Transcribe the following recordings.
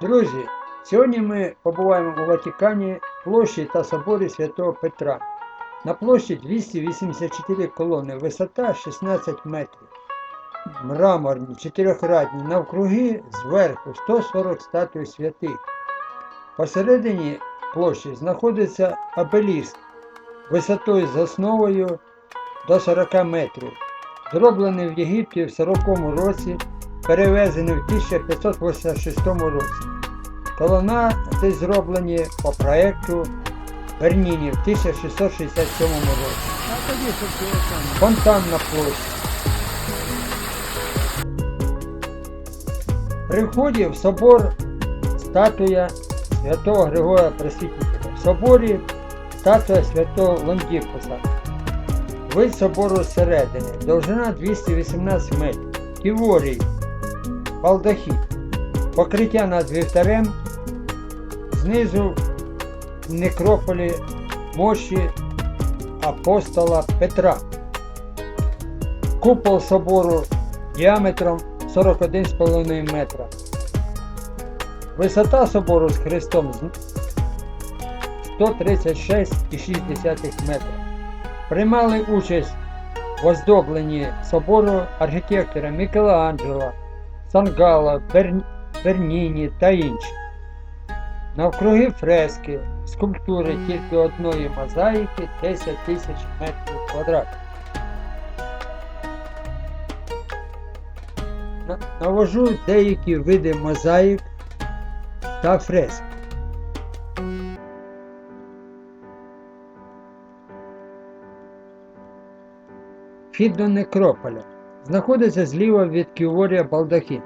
Друзі, сьогодні ми побуваємо у Ватикані, площі та соборі Святого Петра. На площі 284 колони, висота 16 метрів. Мраморні, чотирьохрадні, навкруги зверху 140 статуй святих. Посередині площі знаходиться обеліск висотою з основою до 40 метрів, зроблений в Єгипті в 40 році, перевезений в 1586 році. Колона ці зроблені по проекту Берніні в 1667 році. А тоді що? Фонтан на площі. При вході в собор статуя святого Григорія Просвітителя. В соборі статуя святого Лондікуса. Вид собору зсередини. Довжина 218 метрів. Ківорій. Балдахід. Покриття над вівтарем. В некрополі мощі апостола Петра. Купол собору діаметром 41,5 метра. Висота собору з Христом 136,6 метра. Приймали участь в оздобленні собору архітектора Мікеланджело, Сангала, Бер- Берніні та інші. Навкруги фрески, скульптури тільки одної мозаїки 10 тисяч метрів квадратних. Навожу деякі види мозаїк та фреск. Вхід до некрополя знаходиться зліва від Ківорія Балдахін.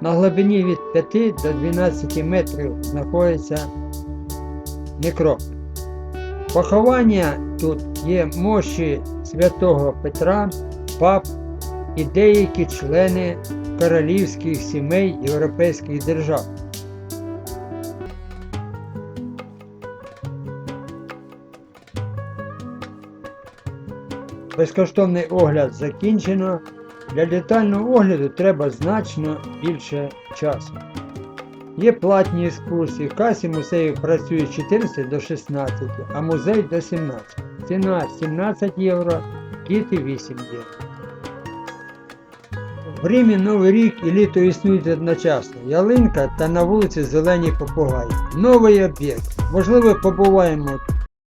На глибині від 5 до 12 метрів знаходиться некрополь. Поховання тут є мощі святого Петра, пап і деякі члени королівських сімей європейських держав. Безкоштовний огляд закінчено. Для детального огляду треба значно більше часу. Є платні екскурсії. В касі музею працює з 14 до 16, а музей до 17. Ціна 17 євро, діти 8 євро. В Римі Новий рік і літо існують одночасно. Ялинка та на вулиці зелені попугаї. Новий об'єкт. Можливо, побуваємо